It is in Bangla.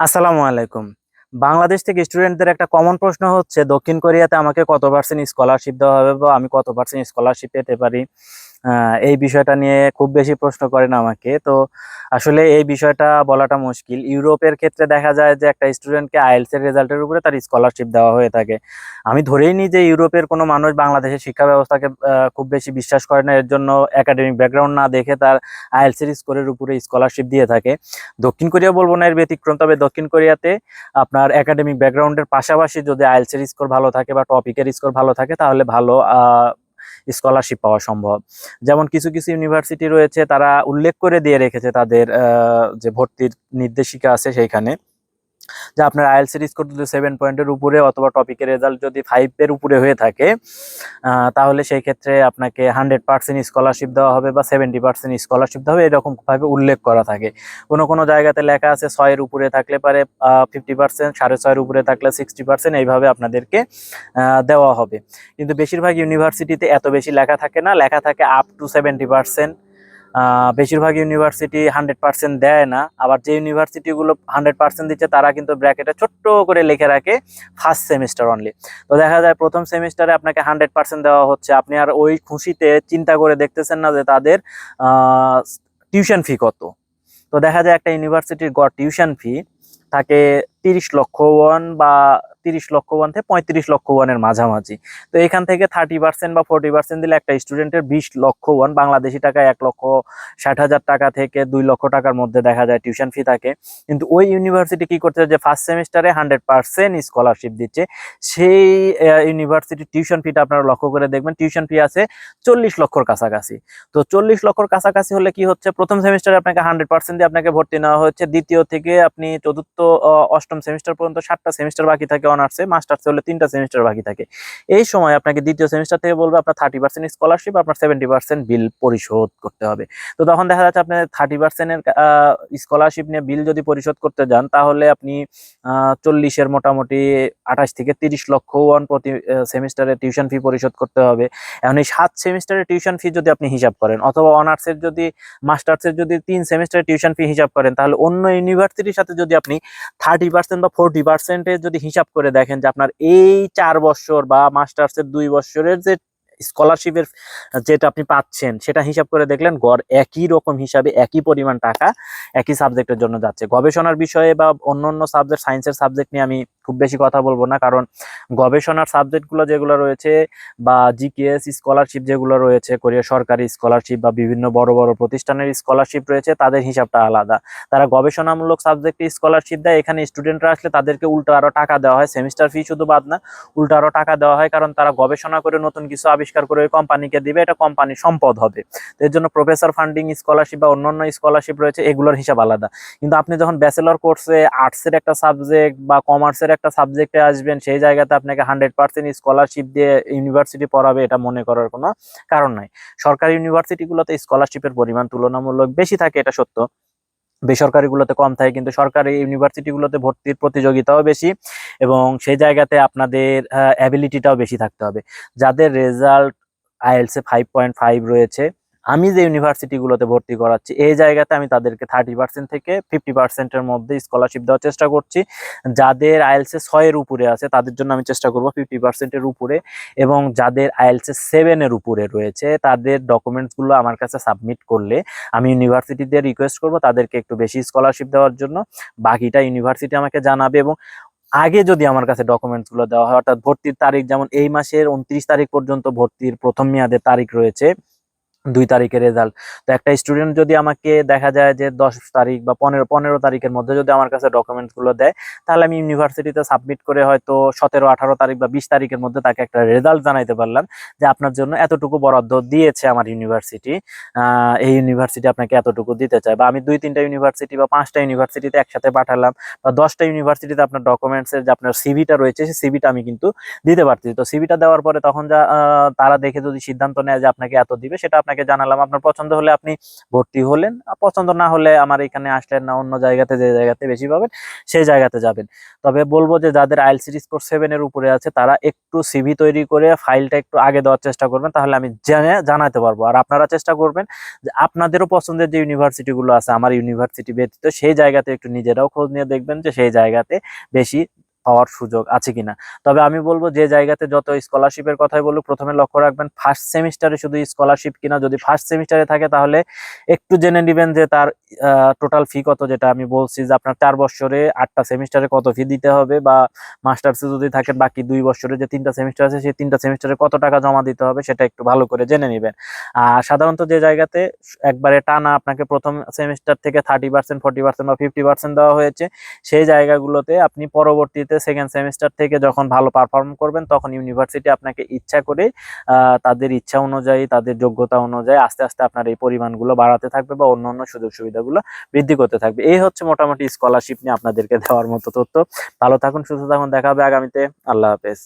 আসসালামু আলাইকুম। বাংলাদেশ থেকে স্টুডেন্টদের একটা কমন প্রশ্ন হচ্ছে, দক্ষিণ কোরিয়াতে আমাকে কত পার্সেন্ট স্কলারশিপ দেওয়া হবে বা আমি কত পার্সেন্ট স্কলারশিপ পেতে পারি? এই বিষয়টা নিয়ে খুব বেশি প্রশ্ন করেন আমাকে। তো আসলে এই বিষয়টা বলাটা মুশকিল। ইউরোপের ক্ষেত্রে দেখা যায় যে একটা স্টুডেন্টকে আইএলস এর রেজাল্টের উপরে তার স্কলারশিপ দেওয়া হয়ে থাকে। আমি ধরেই নিই যে ইউরোপের কোনো মানুষ বাংলাদেশের শিক্ষা ব্যবস্থাকে খুব বেশি বিশ্বাস করে না। এর জন্য একাডেমিক ব্যাকগ্রাউন্ড না দেখে তার আইএলস এর স্কোরের উপরে স্কলারশিপ দিয়ে থাকে। দক্ষিণ কোরিয়া বলব না, এর ব্যতিক্রম। তবে দক্ষিণ কোরিয়াতে আপনার একাডেমিক ব্যাকগ্রাউন্ডের পাশাপাশি যদি আইএলসের স্কোর ভালো থাকে বা টপিকের স্কোর ভালো থাকে, তাহলে ভালো স্কলারশিপ পাওয়া সম্ভব। যেমন কিছু কিছু ইউনিভার্সিটি রয়েছে, তারা উল্লেখ করে দিয়ে রেখেছে তাদের যে ভর্তির নির্দেশিকা আছে সেইখানে। যে আপনার আইএলসির স্কোর যদি সেভেন পয়েন্টের উপরে অথবা টপিকের রেজাল্ট যদি ফাইভের উপরে হয়ে থাকে তাহলে সেই ক্ষেত্রে আপনাকে হান্ড্রেড পার্সেন্ট স্কলারশিপ দেওয়া হবে বা সেভেন্টি পার্সেন্ট স্কলারশিপ দেওয়া হবে এরকমভাবে উল্লেখ করা থাকে। কোনো কোনো জায়গাতে লেখা আছে ছয়ের উপরে থাকলে পারে ফিফটি পার্সেন্ট সাড়ে ছয়ের উপরে থাকলে সিক্সটি পার্সেন্ট এইভাবে আপনাদেরকে দেওয়া হবে। কিন্তু বেশিরভাগ ইউনিভার্সিটিতে এত বেশি লেখা থাকে না, লেখা থাকে আপ টু সেভেন্টি পার্সেন্ট বেশিরভাগ ইউনিভার্সিটি হান্ড্রেড পার্সেন্ট দেয় না। আবার যে ইউনিভার্সিটিগুলো হান্ড্রেড পার্সেন্ট দিচ্ছে, তারা কিন্তু ব্র্যাকেটে ছোট্ট করে লিখে রাখে ফার্স্ট সেমিস্টার অনলি তো দেখা যায় প্রথম সেমিস্টারে আপনাকে হান্ড্রেড পার্সেন্ট দেওয়া হচ্ছে। আপনি আর ওই খুশিতে চিন্তা করে দেখতেছেন না যে তাদের টিউশন ফি কত। তো দেখা যায় একটা ইউনিভার্সিটির গড় টিউশন ফি থাকে তিরিশ লক্ষ ওয়ান বা তিরিশ লক্ষ ওয়ান থেকে পঁয়ত্রিশ লক্ষ ওয়ানের মাঝামাঝি। তো এখান থেকে থার্টি পার্সেন্ট বা ফোর্টি পার্সেন্ট দিলে একটা স্টুডেন্টের বিশ লক্ষ ওয়ান, বাংলাদেশি টাকায় এক লক্ষ ষাট হাজার টাকা থেকে দুই লক্ষ টাকার মধ্যে দেখা যায় টিউশন ফি থাকে। কিন্তু ওই ইউনিভার্সিটি কি করছে যে ফার্স্ট সেমিস্টারে হান্ড্রেড পার্সেন্ট স্কলারশিপ দিচ্ছে। সেই ইউনিভার্সিটির টিউশন ফিটা আপনারা লক্ষ্য করে দেখবেন টিউশন ফি আছে চল্লিশ লক্ষর কাছাকাছি। তো চল্লিশ লক্ষর কাছাকাছি হলে কি হচ্ছে? প্রথম সেমিস্টারে আপনাকে হান্ড্রেড পার্সেন্ট দিয়ে আপনাকে ভর্তি নেওয়া হচ্ছে দ্বিতীয় থেকে আপনি চতুর্থ আহ, অষ্টম সেমিস্টার পর্যন্ত সাতটা সেমিস্টার বাকি থাকে অনার্সে মাস্টার্সে হলে তিনটা সেমিস্টার বাকি থাকে। এই সময় আপনাকে দ্বিতীয় সেমিস্টার থেকে বলবে আপনার থার্টি পার্সেন্ট স্কলারশিপ আপনার সেভেন্টি পার্সেন্ট বিল পরিশোধ করতে হবে। তো তখন দেখা যাচ্ছে আপনি থার্টি পার্সেন্টের স্কলারশিপ নিয়ে বিল যদি পরিশোধ করতে যান তাহলে আপনি চল্লিশের মোটামুটি আঠাশ থেকে তিরিশ লক্ষ ওয়ান প্রতি সেমিস্টারে টিউশন ফি পরিশোধ করতে হবে। এখন এই সাত সেমিস্টারের টিউশন ফি যদি আপনি হিসাব করেন অথবা অনার্সের যদি মাস্টার্সের যদি তিন সেমিস্টারের টিউশন ফি হিসাব করেন তাহলে অন্য ইউনিভার্সিটির সাথে যদি আপনি থার্টি পার্সেন্ট বা ফোরটি পার্সেন্টের যদি হিসাব করে দেখেন যে আপনার এই চার বছর বা মাস্টার্সের দুই বছরের যে স্কলারশিপের যেটা আপনি পাচ্ছেন, সেটা হিসাব করে দেখলেন গড় একই রকম হিসাবে একই পরিমাণ টাকা, একই সাবজেক্টের জন্য যাচ্ছে। গবেষণার বিষয়ে বা অন্য অন্য সাবজেক্ট সায়েন্সের সাবজেক্ট নিয়ে আমি খুব বেশি কথা বলব না, কারণ গবেষণার সাবজেক্টগুলো যেগুলো রয়েছে বা জিকেএস স্কলারশিপ যেগুলো রয়েছে, কোরিয়া সরকারি স্কলারশিপ বা বিভিন্ন বড় বড় প্রতিষ্ঠানের স্কলারশিপ রয়েছে, তাদের হিসাবটা আলাদা। তারা গবেষণামূলক সাবজেক্টে স্কলারশিপ দেয়, এখানে স্টুডেন্টরা আসলে তাদেরকে উল্টো আরও টাকা দেওয়া হয়, সেমিস্টার ফি শুধু বাদ না, উল্টো আরও টাকা দেওয়া হয়, কারণ তারা গবেষণা করে নতুন কিছু আবিষ্কার করে কোম্পানিকে দিবে, এটা কোম্পানির সম্পদ হবে। এর জন্য প্রফেসর ফান্ডিং স্কলারশিপ বা অন্যান্য স্কলারশিপ রয়েছে, এগুলোর হিসাব আলাদা। কিন্তু আপনি যখন ব্যাচেলর কোর্সে আর্টসের একটা সাবজেক্ট বা কমার্সের একটা সাবজেক্টে আসবেন, সেই জায়গাতে আপনাকে হান্ড্রেড পার্সেন্ট স্কলারশিপ দিয়ে ইউনিভার্সিটি পড়াবে এটা মনে করার কোনো কারণ নাই। সরকারি ইউনিভার্সিটিগুলোতে স্কলারশিপের পরিমাণ তুলনামূলক বেশি থাকে, এটা সত্য। বেসরকারিগুলোতে কম থাকে, কিন্তু সরকারি ইউনিভার্সিটিগুলোতে ভর্তির প্রতিযোগিতাও বেশি এবং সেই জায়গাতে আপনাদের অ্যাবিলিটিটাও বেশি থাকতে হবে। যাদের রেজাল্ট আইএলসে ফাইভ পয়েন্ট ফাইভ রয়েছে আমি যে ইউনিভার্সিটিগুলোতে ভর্তি করাচ্ছি, এই জায়গাতে আমি তাদেরকে থার্টি পার্সেন্ট থেকে ফিফটি পার্সেন্টের মধ্যে স্কলারশিপ দেওয়ার চেষ্টা করছি। যাদের আইএলসে ছয়ের উপরে আছে, তাদের জন্য আমি চেষ্টা করব ফিফটি পার্সেন্টের উপরে এবং যাদের আইএলসে সেভেনের উপরে রয়েছে, তাদের ডকুমেন্টসগুলো আমার কাছে সাবমিট করলে আমি ইউনিভার্সিটিতে রিকোয়েস্ট করব তাদেরকে একটু বেশি স্কলারশিপ দেওয়ার জন্য। বাকিটা ইউনিভার্সিটি আমাকে জানাবে এবং আগে যদি আমার কাছে ডকুমেন্টসগুলো দেওয়া হয়, অর্থাৎ ভর্তির তারিখ যেমন এই মাসের উনত্রিশ তারিখ পর্যন্ত ভর্তির প্রথম মেয়াদের তারিখ রয়েছে দুই তারিখের রেজাল্ট তো একটা স্টুডেন্ট যদি আমাকে দেখা যায় যে দশ তারিখ বা পনেরো পনেরো তারিখের মধ্যে যদি আমার কাছে ডকুমেন্টসগুলো দেয়, তাহলে আমি ইউনিভার্সিটিতে সাবমিট করে হয়তো সতেরো, আঠারো তারিখ বা বিশ তারিখের মধ্যে তাকে একটা রেজাল্ট জানাইতে পারলাম যে আপনার জন্য এতটুকু বরাদ্দ দিয়েছে আমার ইউনিভার্সিটি এই ইউনিভার্সিটি আপনাকে এতটুকু দিতে চায়। বা আমি দুই, তিনটা ইউনিভার্সিটি বা পাঁচটা ইউনিভার্সিটিতে একসাথে পাঠালাম বা দশটা ইউনিভার্সিটিতে আপনার ডকুমেন্টসের যে আপনার সিভিটা রয়েছে, সেই সিভিটা আমি কিন্তু দিতে পারতেছি তো সিভিটা দেওয়ার পরে তখন যা তারা দেখে যদি সিদ্ধান্ত নেয় যে আপনাকে এত দিবে, সেটা আপনাকে জানালাম, আপনার পছন্দ হলে আপনি ভর্তি হলেন পছন্দ না হলে আমার এখানে আসলেন না, অন্য জায়গাতে যে জায়গাতে বেশি পাবেন, সেই জায়গাতে যাবেন। তবে বলব যে যাদের আইএলসিডি স্কোর সেভেন এর উপরে আছে, তারা একটু সিভি তৈরি করে ফাইলটা একটু আগে দেওয়ার চেষ্টা করবেন, তাহলে আমি জেনে জানাতে পারব। আর আপনারা চেষ্টা করবেন যে আপনাদেরও পছন্দের যে ইউনিভার্সিটি গুলো আছে, আমার ইউনিভার্সিটি ব্যতীত, সেই জায়গাতে একটু নিজেরাও খোঁজ নিয়ে দেখবেন যে সেই জায়গাতে বেশি পাওয়ার সুযোগ আছে কিনা। তবে আমি বলব যে জায়গাতে যত স্কলারশিপের কথাই বলব প্রথমে লক্ষ্য রাখবেন ফার্স্ট সেমিস্টারে শুধু স্কলারশিপ কিনা। যদি ফার্স্ট সেমিস্টারে থাকে তাহলে একটু জেনে নেবেন যে তার টোটাল ফি কত, যেটা আমি বলছি যে আপনার চার বছরে আটটা সেমিস্টারে কত ফি দিতে হবে বা মাস্টার্সে যদি থাকেন বাকি দুই বছরে যে তিনটা সেমিস্টার আছে, সেই তিনটা সেমিস্টারে কত টাকা জমা দিতে হবে সেটা একটু ভালো করে জেনে নেবেন। আর সাধারণত যে জায়গাতে একবারে টানা আপনাকে প্রথম সেমিস্টার থেকে থার্টি পার্সেন্ট ফোর্টি পার্সেন্ট বা ফিফটি পার্সেন্ট দেওয়া হয়েছে, সেই জায়গাগুলোতে আপনি পরবর্তীতে সেকেন্ড সেমিস্টার থেকে যখন ভালো পারফর্ম করবেন, তখন ইউনিভার্সিটি আপনাকে ইচ্ছা করে তাদের ইচ্ছা অনুযায়ী, তাদের যোগ্যতা অনুযায়ী আস্তে আস্তে আপনার এই পরিমাণগুলো বাড়াতে থাকবে বা অন্য অন্য সুযোগ সুবিধাগুলো বৃদ্ধি করতে থাকবে। এই হচ্ছে মোটামুটি স্কলারশিপ নিয়ে আপনাদেরকে দেওয়ার মতো তথ্য। ভালো থাকুন, সুস্থ থাকুন, দেখা হবে আগামীতে। আল্লাহ হাফেজ।